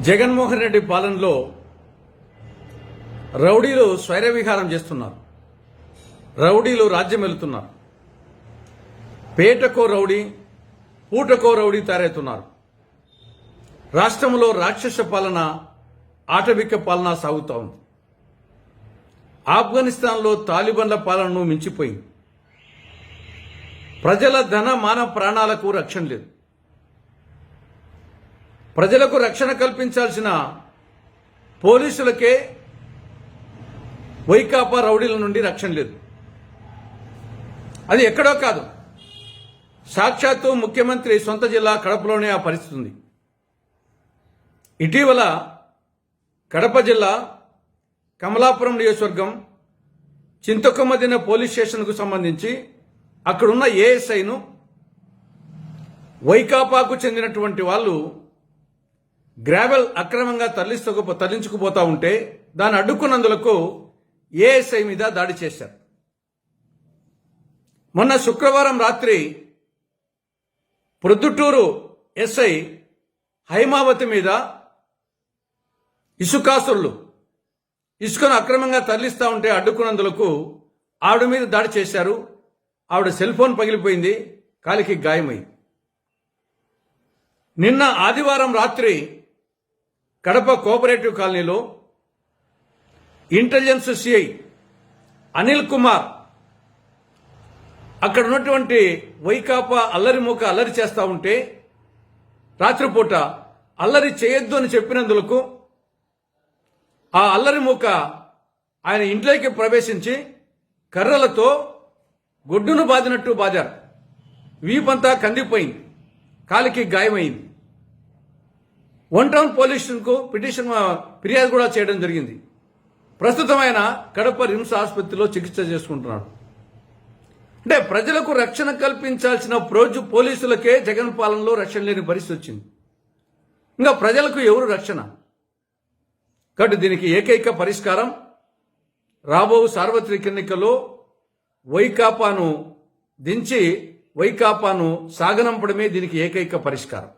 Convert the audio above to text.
జగన్మోహన్ రెడ్డి పాలనలో రౌడీలు స్వైర విహారం చేస్తున్నారు. రౌడీలు రాజ్యం వెళుతున్నారు. పేటకో రౌడీ పూటకో రౌడీ తయారవుతున్నారు. రాష్ట్రంలో రాక్షస పాలన ఆటవిక పాలన సాగుతా ఉంది. ఆఫ్ఘనిస్తాన్లో తాలిబన్ల పాలనను మించిపోయింది. ప్రజల ధన మాన ప్రాణాలకు రక్షణ లేదు. ప్రజలకు రక్షణ కల్పించాల్సిన పోలీసులకే వైకాపా రౌడీల నుండి రక్షణ లేదు. అది ఎక్కడో కాదు. సాక్షాత్తు ముఖ్యమంత్రి సొంత జిల్లా కడపలోనే ఆ పరిస్థితి ఉంది. ఇటీవల కడప జిల్లా కమలాపురం నియోజకవర్గం చింతకొమ్మదిన పోలీస్ స్టేషన్కు సంబంధించి అక్కడున్న ఏఎస్ఐను వైకాపాకు చెందినటువంటి వాళ్ళు గ్రావెల్ అక్రమంగా తరలిస్తూ తరలించుకుపోతా ఉంటే దాన్ని అడ్డుకున్నందులకు ఏఎస్ఐ మీద దాడి చేశారు. మొన్న శుక్రవారం రాత్రి ప్రొద్దుటూరు ఎస్ఐ హైమావతి మీద ఇసుకాసురులు ఇసుకను అక్రమంగా తరలిస్తూ ఉంటే అడ్డుకున్నందులకు ఆవిడ మీద దాడి చేశారు. ఆవిడ సెల్ ఫోన్ పగిలిపోయింది కాలికి గాయమైంది. నిన్న ఆదివారం రాత్రి కడప కోఆపరేటివ్ కాలనీలో ఇంటెలిజెన్స్ సిఐ అనిల్ కుమార్ అక్కడ ఉన్నటువంటి వైకాపా అల్లరి మూక అల్లరి చేస్తా ఉంటే రాత్రిపూట అల్లరి చేయొద్దు అని చెప్పినందులకు ఆ అల్లరి మూక ఆయన ఇంట్లోకి ప్రవేశించి కర్రలతో గొడ్డును బాదినట్టు బాదారు. వీపంతా కందిపోయింది. కాలికి గాయమైంది. వన్ టౌన్ పోలీస్ స్టేషన్కు పిటిషన్ ఫిర్యాదు కూడా చేయడం జరిగింది. ప్రస్తుతం ఆయన కడప రిమ్స్ ఆసుపత్రిలో చికిత్స చేసుకుంటున్నాడు. అంటే ప్రజలకు రక్షణ కల్పించాల్సిన ప్రోజు పోలీసులకే జగన్ పాలనలో రక్షణ లేని పరిస్థితి వచ్చింది. ఇంకా ప్రజలకు ఎవరు రక్షణ? కాబట్టి దీనికి ఏకైక పరిష్కారం రాబో సార్వత్రిక ఎన్నికల్లో వైకాపాను దించి వైకాపాను సాగనంపడమే దీనికి ఏకైక పరిష్కారం.